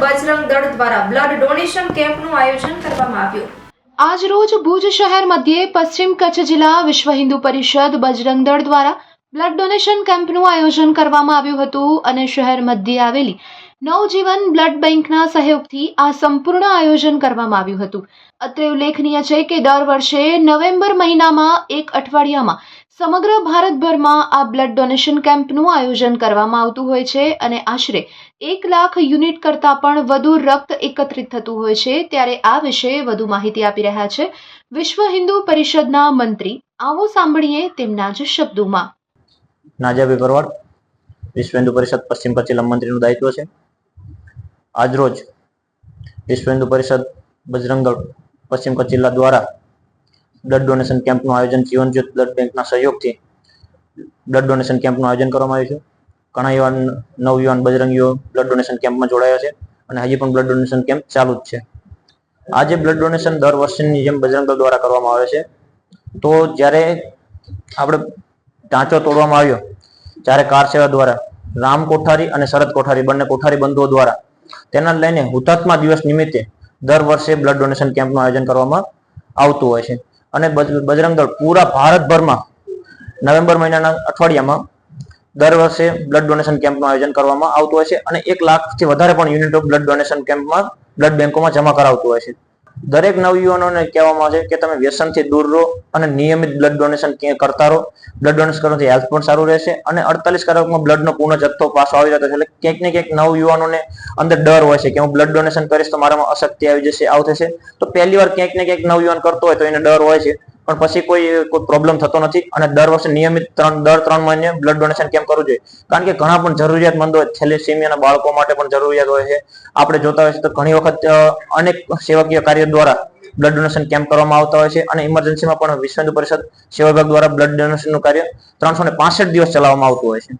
બજરંગ દળ દ્વારા blood donation કેમ્પનું આયોજન કરવામાં આવ્યું. આજ રોજ ભુજ શહેર મધ્યે પશ્ચિમ કચ્છ જિલ્લા વિશ્વ હિન્દુ પરિષદ બજરંગ દળ દ્વારા બ્લડ ડોનેશન કેમ્પનું આયોજન કરવામાં આવ્યું હતું અને શહેર મધ્યે આવેલી નવજીવન બ્લડ બેંકના સહયોગથી આ સંપૂર્ણ આયોજન કરવામાં આવ્યું હતું. અત્રે ઉલ્લેખનીય છે કે દર વર્ષે નવેમ્બર મહિનામાં એક અઠવાડિયામાં સમગ્ર ભારતભરમાં આ બ્લડ ડોનેશન કેમ્પનું આયોજન કરવામાં આવતું હોય છે અને આશરે એક લાખ યુનિટ કરતાં પણ વધુ રક્ત એકત્રિત થતું હોય છે ત્યારે આ વિશે વધુ માહિતી આપી રહ્યા છે વિશ્વ હિન્દુ પરિષદના મંત્રી. આવો સાંભળીએ તેમના જ શબ્દોમાં. નાજાભાઈ ભરવાડ, વિશ્વ હિન્દુ પરિષદ પશ્ચિમ કચ્છ મંત્રીનું દાયિત્વ છે. આજરોજ વિશ્વ હિન્દુ પરિષદ બજરંગ પશ્ચિમ કચ્છ જિલ્લા દ્વારા બ્લડ ડોનેશન કેમ્પનું આયોજન જીવન જ્યોત બ્લડ બેંકના સહયોગથી બ્લડ ડોનેશન કેમ્પનું આયોજન કરવામાં આવ્યું છે. ઘણા યુવાન નવયુવાન બજરંગીઓ બ્લડ ડોનેશન કેમ્પમાં જોડાયા છે અને હજી પણ બ્લડ ડોનેશન કેમ્પ ચાલુ જ છે. આજે બ્લડ ડોનેશન દર વર્ષની જેમ બજરંગ દળ દ્વારા કરવામાં આવે છે. તો જ્યારે આપણે ઢાંચો તોડવામાં આવ્યો, જ્યારે કાર સેવા દ્વારા રામ કોઠારી અને શરદ કોઠારી બંને કોઠારી બંધુઓ દ્વારા, તેના લઈને હુતાત્મા દિવસ નિમિત્તે દર વર્ષે બ્લડ ડોનેશન કેમ્પનું આયોજન કરવામાં આવતું હોય છે. અને બજ- બજરંગ દળ પૂરા ભારતભરમાં નવેમ્બર મહિનાના અઠવાડિયામાં દર વર્ષે બ્લડ ડોનેશન કેમ્પનું આયોજન કરવામાં આવતું હોય છે અને એક લાખથી વધારે પણ યુનિટો બ્લડ ડોનેશન કેમ્પમાં બ્લડ બેંકોમાં જમા કરાવતું હોય છે. દરેક નવયુવાનોને કહેવામાં આવે છે કે તમે વ્યસનથી દૂર રહો અને નિયમિત બ્લડ ડોનેશન કરતા રહો. બ્લડ ડોનેશન કરવાથી હેલ્થ પણ સારું રહેશે અને અડતાલીસ કલાકમાં બ્લડનો પૂર્ણ જથ્થો પાછો આવી જતો છે. એટલે ક્યાંક ને ક્યાંક નવ યુવાનોને અંદર ડર હોય છે કે હું બ્લડ ડોનેશન કરીશ તો મારામાં અશક્તિ આવી જશે, આવું થશે. તો પહેલી વાર ક્યાંક ને ક્યાંક નવયુવાન કરતો હોય તો એને ડર હોય છે. પણ પછી કોઈ કોઈ પ્રોબ્લેમ થતો નથી અને દર વર્ષે નિયમિત ત્રણ, દર ત્રણ મહિને બ્લડ ડોનેશન કેમ્પ કરવું જોઈએ? કારણ કે ઘણા પણ જરૂરિયાતમંદ હોય થેલેસીમિયાના બાળકો માટે પણ જરૂરિયાત હોય છે. આપણે જોતા હોય તો ઘણી વખત અનેક સેવાકીય કાર્ય દ્વારા બ્લડ ડોનેશન કેમ્પ કરવામાં આવતા હોય છે અને ઇમરજન્સીમાં પણ વિશ્વ હિન્દુ પરિષદ સેવા વિભાગ દ્વારા બ્લડ ડોનેશનનું કાર્ય ત્રણસો ને પાસઠ દિવસ ચલાવવામાં આવતું હોય છે.